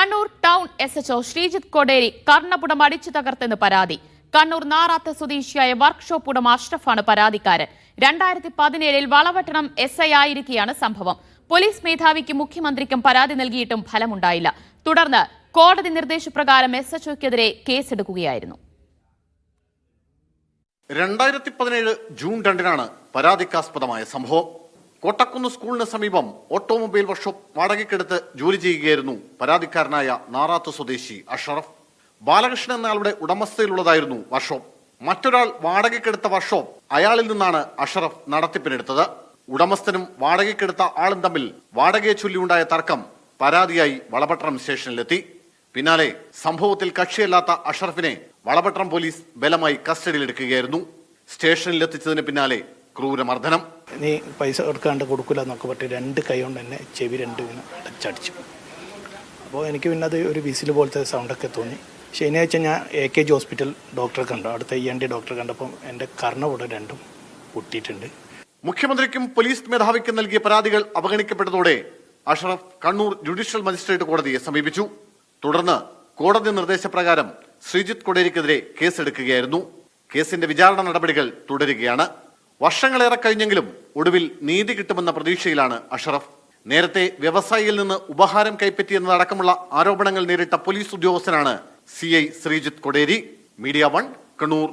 Kannur town S H O Sreejith Koderi കർണപുടം അടിച്ചു തകർത്തെന്ന് പരാതി. കണ്ണൂർ നാറാത്ത സ്വദേശിയായ വർക്ക്ഷോപ്പ് ഉടമ അഷ്റഫാണ് പരാതിക്കാരൻ. രണ്ടായിരത്തി പതിനേഴിൽ വളവട്ടണം എസ് ഐ ആയിരിക്കെയാണ് സംഭവം. പോലീസ് മേധാവിക്കും മുഖ്യമന്ത്രിക്കും പരാതി നൽകിയിട്ടും ഫലമുണ്ടായില്ല. തുടർന്ന് കോടതി നിർദ്ദേശപ്രകാരം എസ് എച്ച്ഒക്കെതിരെ കേസെടുക്കുകയായിരുന്നു. രണ്ടായിരത്തി പതിനേഴ് ജൂൺ രണ്ടിനാണ് പരാതിക്കാസ്പദമായ സംഭവം. കോട്ടക്കുന്ന് സ്കൂളിന് സമീപം ഓട്ടോമൊബൈൽ വർക്ക്ഷോപ്പ് വാടകയ്ക്കെടുത്ത് ജോലി ചെയ്യുകയായിരുന്നു പരാതിക്കാരനായ നാറാത്ത് സ്വദേശി അഷറഫ്. ബാലകൃഷ്ണൻ എന്നയാളുടെ ഉടമസ്ഥയിലുള്ളതായിരുന്നു വർക്ക്ഷോപ്പ്. മറ്റൊരാൾ വാടകയ്ക്കെടുത്ത വർക്ക്ഷോപ്പ് അയാളിൽ നിന്നാണ് അഷറഫ് നടത്തിപ്പിനെടുത്തത്. ഉടമസ്ഥനും വാടകയ്ക്കെടുത്ത ആളും തമ്മിൽ വാടകയെ ചൊല്ലിയുണ്ടായ തർക്കം പരാതിയായി വളപട്ടണം സ്റ്റേഷനിലെത്തി. പിന്നാലെ സംഭവത്തിൽ കക്ഷിയല്ലാത്ത അഷറഫിനെ വളപട്ടണം പോലീസ് ബലമായി കസ്റ്റഡിയിലെടുക്കുകയായിരുന്നു. സ്റ്റേഷനിലെത്തിച്ചതിന് പിന്നാലെ ക്രൂരമർദ്ദനം. നീ പൈസ കൊടുക്കാണ്ട് കൊടുക്കില്ല എന്നൊക്കെ പറഞ്ഞ് രണ്ട് കൈ കൊണ്ട് തന്നെ ചെവി രണ്ട് ഇങ്ങനെ അടച്ചടിച്ചു. അപ്പോൾ എനിക്ക് പിന്നെ അത് ഒരു വിസിൽ പോലത്തെ സൗണ്ടൊക്കെ തോന്നി. ശനിയാഴ്ച ഞാൻ എ കെ ജി ഹോസ്പിറ്റൽ ഡോക്ടറെ കണ്ടു. അടുത്ത ഇ എൻ ഡി ഡോക്ടറെ കണ്ടപ്പം എന്റെ കർണകൂടെ രണ്ടും പൊട്ടിയിട്ടുണ്ട്. മുഖ്യമന്ത്രിക്കും പോലീസ് മേധാവിക്കും നൽകിയ പരാതികൾ അവഗണിക്കപ്പെട്ടതോടെ അഷറഫ് കണ്ണൂർ ജുഡീഷ്യൽ മജിസ്ട്രേറ്റ് കോടതിയെ സമീപിച്ചു. തുടർന്ന് കോടതി നിർദ്ദേശപ്രകാരം ശ്രീജിത്ത് കൊടേരിക്കെതിരെ കേസെടുക്കുകയായിരുന്നു. കേസിന്റെ വിചാരണ നടപടികൾ തുടരുകയാണ്. വർഷങ്ങളേറെ കഴിഞ്ഞെങ്കിലും ഒടുവിൽ നീതി കിട്ടുമെന്ന പ്രതീക്ഷയിലാണ് അഷറഫ്. നേരത്തെ വ്യവസായിയിൽ നിന്ന് ഉപഹാരം കൈപ്പറ്റിയെന്നതടക്കമുള്ള ആരോപണങ്ങൾ നേരിട്ട പോലീസ് ഉദ്യോഗസ്ഥനാണ് C I Sreejith Koderi. Media one Kannur.